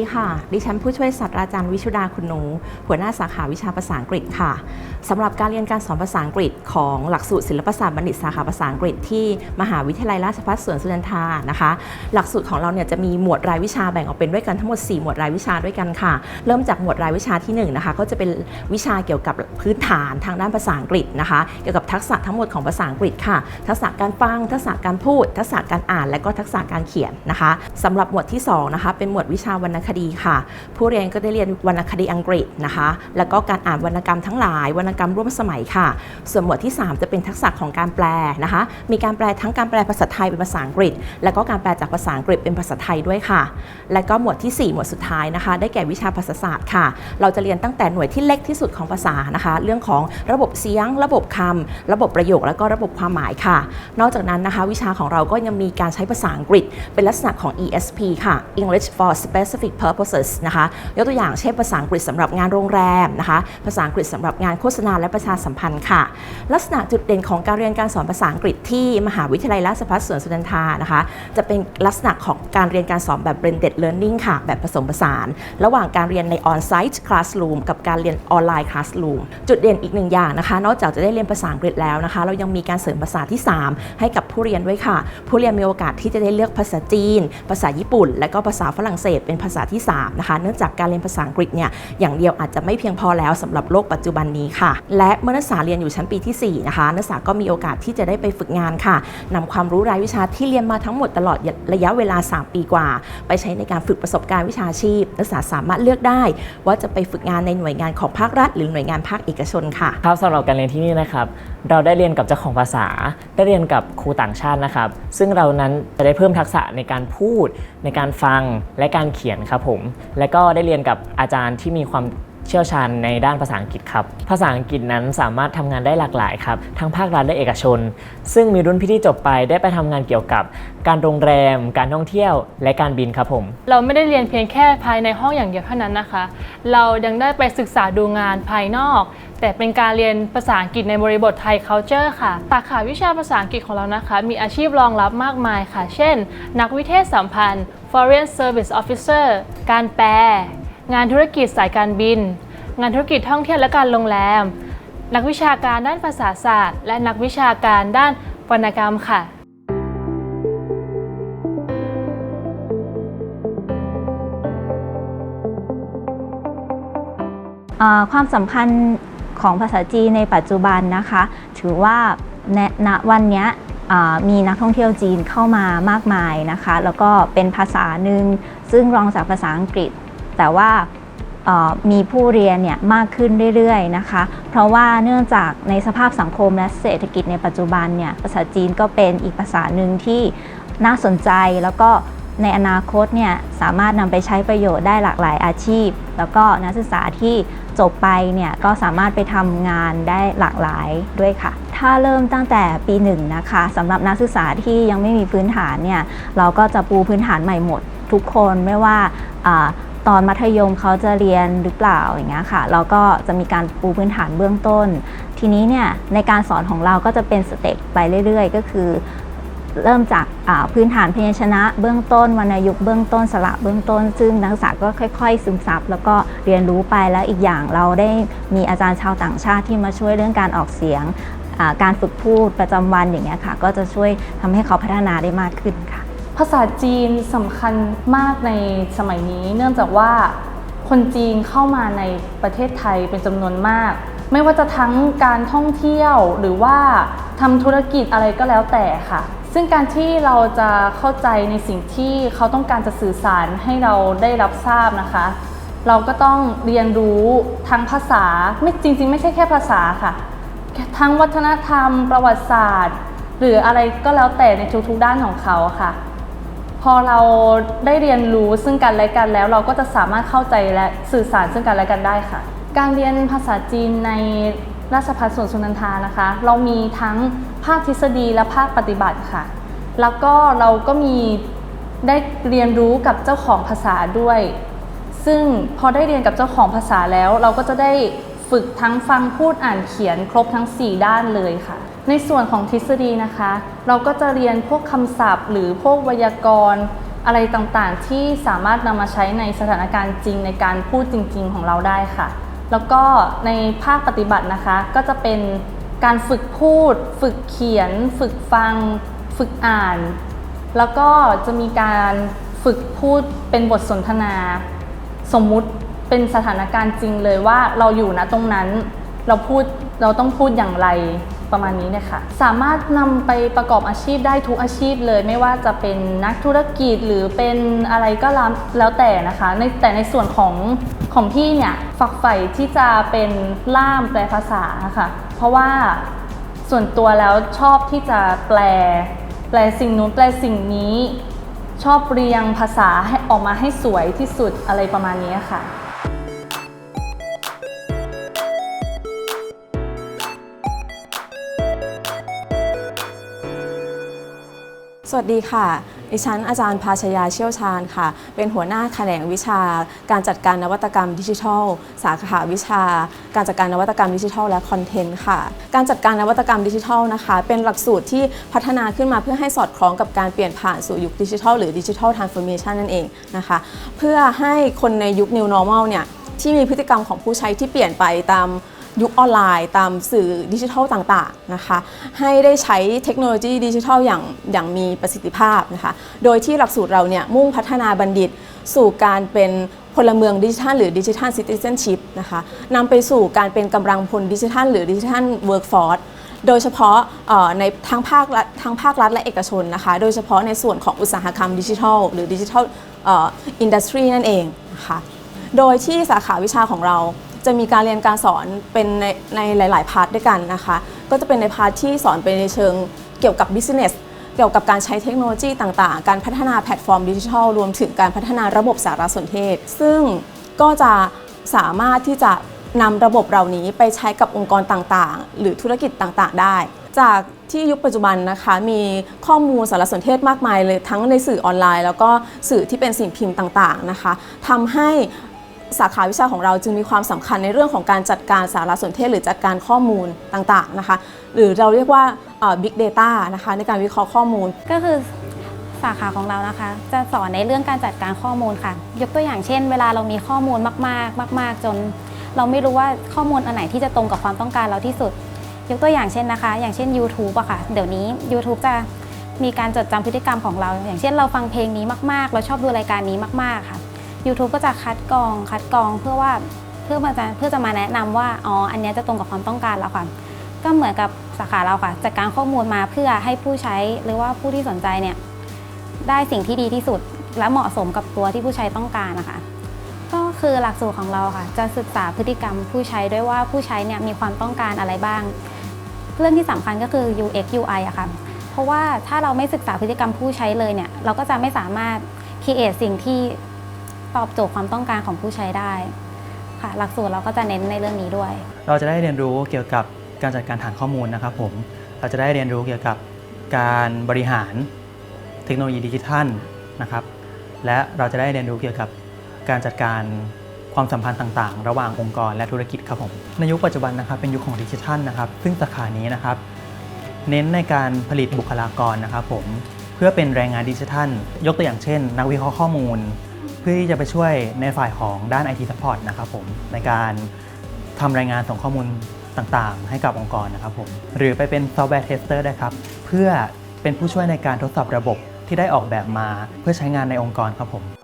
ดีค่ะ ดิฉันผู้ช่วยศาสตราจารย์วิชุดาคุณหนู หัวหน้าสาขาวิชาภาษาอังกฤษค่ะ สำหรับการเรียนการสอนภาษาอังกฤษของหลักสูตรศิลปศาสตร์บัณฑิตสาขาภาษาอังกฤษที่มหาวิทยาลัยราชภัฏสวนสุนันทานะคะ หลักสูตรของเราเนี่ยจะมีหมวดรายวิชาแบ่งออกเป็นด้วยกันทั้งหมด 4 หมวดรายวิชาด้วยกันค่ะ เริ่มจากหมวดรายวิชาที่1นะคะก็จะเป็นวิชาเกี่ยวกับพื้นฐานทางด้านภาษาอังกฤษนะคะ เกี่ยวกับทักษะทั้งหมดของภาษาอังกฤษค่ะ ทักษะการฟัง ทักษะการพูด ทักษะการอ่าน และก็ทักษะการเขียนนะคะสำหรับหมวดที่สองนะคะเป็นหมวดวิชาวรรณคคดีค่ะ ผู้เรียนก็ได้เรียนวรรณคดีอังกฤษนะคะ แล้วก็การอ่านวรรณกรรมทั้งหลาย วรรณกรรมร่วมสมัยค่ะ ส่วนหมวดที่ 3 จะเป็นทักษะของการแปลนะคะ มีการแปลทั้งการแปลภาษาไทยเป็นภาษาอังกฤษ แล้วก็การแปลจากภาษาอังกฤษเป็นภาษาไทยด้วยค่ะ และก็หมวดทีสี่4 หมวดสุดท้ายนะคะ ได้แก่วิชาภาษาศาสตร์ค่ะ เราจะเรียนตั้งแต่หน่วยที่เล็กที่สุดของภาษานะคะ เรื่องของระบบเสียง ระบบคำระบบประโยค แล้วก็ระบบความหมายค่ะ นอกจากนั้นนะคะ วิชาของเราก็ยังมีการใช้ภาษาอังกฤษ เป็นลักษณะของ ESP ค่ะ English for Specific Purposes นะคะ ยกตัวอย่างเช่นภาษาอังกฤษสำหรับงานโรงแรมนะคะ ภาษาอังกฤษสำหรับงานโฆษณาและประชาสัมพันธ์ค่ะ ลักษณะจุดเด่นของการเรียนการสอนภาษาอังกฤษที่มหาวิทยาลัยราชภัฏสวนสุนันทานะคะ จะเป็นลักษณะของการเรียนการสอนแบบ blended learning ค่ะ แบบผสมผสาน ระหว่างการเรียนใน on-site classroom กับการเรียนออนไลน์ classroom จุดเด่นอีกหนึ่งอย่างนะคะ นอกจากจะได้เรียนภาษาอังกฤษแล้วนะคะ เรายังมีการเสริมภาษาที่ 3 ให้กับผู้เรียนด้วยค่ะ ผู้เรียนมีโอกาสที่จะได้เลือกภาษาจีน ภาษาญี่ปุ่น และก็ภาษาฝรั่งเศสเป็นภาษาที่ 3 นะคะ เนื่องจากการเรียนภาษาอังกฤษเนี่ยอย่างเดียวอาจจะไม่เพียงพอแล้วสำหรับโลกปัจจุบันนี้ค่ะ และเมื่อนักศึกษาเรียนอยู่ชั้นปีที่ 4 นะคะนักศึกษาก็มีโอกาสที่จะได้ไปฝึกงานค่ะนำความรู้รายวิชาที่เรียนมาทั้งหมดตลอดระยะเวลา 3 ปีกว่า ไปใช้ในการฝึกประสบการณ์วิชาชีพ นักศึกษาสามารถเลือกได้ ว่าจะไปฝึกงานในหน่วยงานของภาครัฐ หรือหน่วยงานภาคเอกชนค่ะครับสำหรับการเรียนที่นี่นะครับเราได้เรียนกับเจ้าของภาษา ได้เรียนกับครูต่างชาตินะครับ ซึ่งเรานั้นจะได้เพิ่มทักษะในการพูด ในการฟังและการเขียนครับผม และก็ได้เรียนกับอาจารย์ที่มีความเชี่ยวชาญในด้านภาษาอังกฤษครับ ภาษาอังกฤษนั้นสามารถทำงานได้หลากหลายครับ ทั้งภาครัฐและเอกชน ซึ่งมีรุ่นพี่ที่จบไปได้ไปทำงานเกี่ยวกับ การโรงแรม การท่องเที่ยว และการบินครับผม เราไม่ได้เรียนเพียงแค่ภายในห้องอย่างเดียวเท่านั้นนะคะ เรายังได้ไปศึกษาดูงานภายนอก แต่เป็นการเรียนภาษาอังกฤษในบริบทไทย culture ค่ะสาขาวิชาภาษาอังกฤษของเรานะคะ มีอาชีพรองรับมากมายค่ะ เช่น นักวิเทศสัมพันธ์ foreign service officer การแปล งานธุรกิจสายการบิน งานธุรกิจท่องเที่ยวและการโรงแรม นักวิชาการด้านภาษาศาสตร์ และนักวิชาการด้านวรรณกรรมค่ะความสำคัญของภาษาจีนในปัจจุบันนะคะ ถือว่าณวันนี้ มีนักท่องเที่ยวจีนเข้ามามากมายนะคะ แล้วก็เป็นภาษาหนึ่งซึ่งรองจากภาษาอังกฤษ แต่ว่ามีผู้เรียนเนี่ยมากขึ้นเรื่อยๆนะคะ เพราะว่าเนื่องจากในสภาพสังคมและเศรษฐกิจในปัจจุบันเนี่ยภาษาจีนก็เป็นอีกภาษาหนึ่งที่น่าสนใจแล้วก็ในอนาคตเนี่ยสามารถนำไปใช้ประโยชน์ได้หลากหลายอาชีพ แล้วก็นักศึกษาที่จบไปเนี่ยก็สามารถไปทำงานได้หลากหลายด้วยค่ะ ถ้าเริ่มตั้งแต่ปีหนึ่งนะคะสำหรับนักศึกษาที่ยังไม่มีพื้นฐานเนี่ยเราก็จะปูพื้นฐานใหม่หมดทุกคนไม่ว่าตอนมัธยมเขาจะเรียนหรือเปล่าอย่างเงี้ยค่ะเราก็จะมีการปูพื้นฐานเบื้องต้น ทีนี้เนี่ยในการสอนของเราก็จะเป็นสเต็ปไปเรื่อย ๆ ก็คือ เริ่มจากาพื้นฐานพยัญชนะ เบื้องต้นวรรณยุกต์เบื้องต้นสระเบื้องต้น ซึ่งนักศึกษาก็ค่อย ๆ ซึมซับแล้วก็เรียนรู้ไปแล้วอีกอย่างเราได้มีอาจารย์ชาวต่างชาติที่มาช่วยเรื่องการออกเสียง การฝึกพูดประจำวันอย่างเงี้ยค่ะ ก็จะช่วยทำให้เขาพัฒนาได้มากขึ้นค่ะ ภาษาจีนสำคัญมากในสมัยนี้ เนื่องจากว่าคนจีนเข้ามาในประเทศไทยเป็นจำนวนมาก ไม่ว่าจะทั้งการท่องเที่ยวหรือว่าทำธุรกิจอะไรก็แล้วแต่ค่ะซึ่งการที่เราจะเข้าใจในสิ่งที่เขาต้องการจะสื่อสารให้เราได้รับทราบนะคะ เราก็ต้องเรียนรู้ทั้งภาษาไม่จริง ๆ ไม่ใช่แค่ภาษาค่ะ ทั้งวัฒนธรรม ประวัติศาสตร์ หรืออะไรก็แล้วแต่ในทุกๆด้านของเขาค่ะ พอเราได้เรียนรู้ซึ่งกันและกันแล้ว เราก็จะสามารถเข้าใจและสื่อสารซึ่งกันและกันได้ค่ะ การเรียนภาษาจีนในราชภัฏสวนสุนันทานะคะ เรามีทั้งภาคทฤษฎีและภาคปฏิบัติค่ะ แล้วก็เราก็มีได้เรียนรู้กับเจ้าของภาษาด้วย ซึ่งพอได้เรียนกับเจ้าของภาษาแล้ว เราก็จะได้ ฝึกทั้งฟังพูดอ่านเขียนครบทั้ง 4 ด้านเลยค่ะ ในส่วนของทฤษฎีนะคะ เราก็จะเรียนพวกคำศัพท์ หรือพวกไวยากรณ์อะไรต่างๆ ที่สามารถนำมาใช้ในสถานการณ์จริงในการพูดจริง ๆ ของเราได้ค่ะ แล้วก็ในภาคปฏิบัตินะคะ ก็จะเป็นการฝึกพูด ฝึกเขียน ฝึกฟัง ฝึกอ่าน แล้วก็จะมีการฝึกพูดเป็นบทสนทนา สมมุติ เป็นสถานการณ์จริงเลยว่าเราอยู่ณตรงนั้นเราพูดเราต้องพูดอย่างไรประมาณนี้เนี่ยค่ะ สามารถนำไปประกอบอาชีพได้ทุกอาชีพเลย ไม่ว่าจะเป็นนักธุรกิจหรือเป็นอะไรก็แล้วแล้วแต่นะคะในแต่ในส่วนของของพี่เนี่ยฝักใฝ่ที่จะเป็นล่ามแปลภาษาค่ะ เพราะว่าส่วนตัวแล้วชอบที่จะแปล แปลสิ่งนู้นแปลสิ่งนี้ ชอบเรียงภาษาให้ออกมาให้สวยที่สุดอะไรประมาณนี้ค่ะ สวัสดีค่ะ ดิฉันอาจารย์ภาชยาเชี่ยวชาญค่ะ เป็นหัวหน้าแขนงวิชา การจัดการนวัตกรรมดิจิทัล สาขาวิชา การจัดการนวัตกรรมดิจิทัลและคอนเทนต์ค่ะ การจัดการนวัตกรรมดิจิทัลนะคะ เป็นหลักสูตรที่พัฒนาขึ้นมาเพื่อให้สอดคล้องกับการเปลี่ยนผ่านสู่ยุคดิจิทัลหรือดิจิทัลทรานส์ฟอร์เมชันนั่นเองนะคะ เพื่อให้คนในยุค New Normal เนี่ยที่มีพฤติกรรมของผู้ใช้ที่เปลี่ยนไปตาม ยุคออนไลน์ตามสื่อดิจิทัลต่างๆนะคะให้ได้ใช้เทคโนโลยีดิจิทัลอย่างอย่างมีประสิทธิภาพนะคะโดยที่หลักสูตรเราเนี่ยมุ่งพัฒนาบัณฑิตสู่การเป็นพลเมืองดิจิทัลหรือดิจิทัลซิติเซนชิพนะคะนำไปสู่การเป็นกำลังพลดิจิทัลหรือดิจิทัลเวิร์กฟอร์สโดยเฉพาะในทั้งภาครัฐทั้งภาครัฐและเอกชนนะคะ โดยเฉพาะในส่วนของอุตสาหกรรมดิจิทัล หรือดิจิทัลอินดัสทรีนั่นเองนะคะ โดยที่สาขาวิชาของเรา จะมีการเรียนการสอนเป็นในในหลาย ๆ พาร์ทด้วยกันนะคะ ก็จะเป็นในพาร์ทที่สอนไปในเชิงเกี่ยวกับ business เกี่ยวกับการใช้เทคโนโลยีต่าง ๆ การพัฒนาแพลตฟอร์มดิจิทัล รวมถึงการพัฒนาระบบสารสนเทศ ซึ่งก็จะสามารถที่จะนำระบบเหล่านี้ไปใช้กับองค์กรต่างๆ หรือธุรกิจต่างๆ ได้ จากที่ยุคปัจจุบันนะคะมีข้อมูลสารสนเทศมากมายเลยทั้งในสื่อออนไลน์ แล้วก็สื่อที่เป็นสิ่งพิมพ์ต่างๆนะคะทำให้ สาขาวิชาของเราจึงมีความสำคัญในเรื่องของการจัดการสารสนเทศหรือจัดการข้อมูลต่างๆนะคะ หรือเราเรียกว่า Big Data นะคะในการวิเคราะห์ข้อมูลก็คือสาขาของเรานะคะ จะสอนในเรื่องการจัดการข้อมูลค่ะ ยกตัวอย่างเช่น เวลาเรามีข้อมูลมากๆ มาก ๆ จน เราไม่รู้ว่าข้อมูลอันไหนที่จะตรงกับความต้องการเราที่สุด ยกตัวอย่างเช่นนะคะ อย่างเช่น YouTube อะค่ะ เดี๋ยวนี้ YouTube จะมีการจดจำพฤติกรรมของเรา อย่างเช่นเราฟังเพลงนี้มาก ๆ เราชอบดูรายการนี้มาก ๆ ค่ะ YouTube ก็จะคัดกรองคัดกรองเพื่อว่าเพื่อมาจะเพื่อจะมาแนะนำว่าอ๋ออันนี้จะตรงกับความต้องการเราค่ะก็เหมือนกับสาขาเราค่ะจัดการข้อมูลมาเพื่อให้ผู้ใช้หรือว่าผู้ที่สนใจเนี่ยได้สิ่งที่ดีที่สุดและเหมาะสมกับตัวที่ผู้ใช้ต้องการนะคะก็คือหลักสูตรของเราค่ะ จะศึกษาพฤติกรรมผู้ใช้ด้วยว่าผู้ใช้เนี่ยมีความต้องการอะไรบ้าง เรื่องที่สำคัญก็คือ UX UI อะค่ะเพราะว่าถ้าเราไม่ศึกษาพฤติกรรมผู้ใช้เลยเนี่ยเราก็จะไม่สามารถ create สิ่งที่ ตอบโจทย์ความต้องการของผู้ใช้ได้ค่ะหลักสูตรเราก็จะเน้นในเรื่องนี้ด้วย เราจะได้เรียนรู้เกี่ยวกับการจัดการฐานข้อมูลนะครับผมเราจะได้เรียนรู้เกี่ยวกับการบริหารเทคโนโลยีดิจิทัลนะครับ และเราจะได้เรียนรู้เกี่ยวกับการจัดการความสัมพันธ์ต่างๆ ระหว่างองค์กรและธุรกิจครับผมในยุคปัจจุบันนะครับเป็นยุคของดิจิทัลนะครับ ซึ่งสาขานี้นะครับ เน้นในการผลิตบุคลากรนะครับผมเพื่อเป็นแรงงานดิจิทัล ยกตัวอย่างเช่น นักวิเคราะห์ข้อมูล เพื่อที่จะไปช่วยในฝ่ายของด้าน IT Support นะครับผมในการทำรายงานส่งข้อมูลต่างๆ ให้กับองค์กรนะครับผมหรือไปเป็นซอฟต์แวร์เทสเตอร์ได้ครับเพื่อเป็นผู้ช่วยในการทดสอบระบบที่ได้ออกแบบมาเพื่อใช้งานในองค์กรครับผม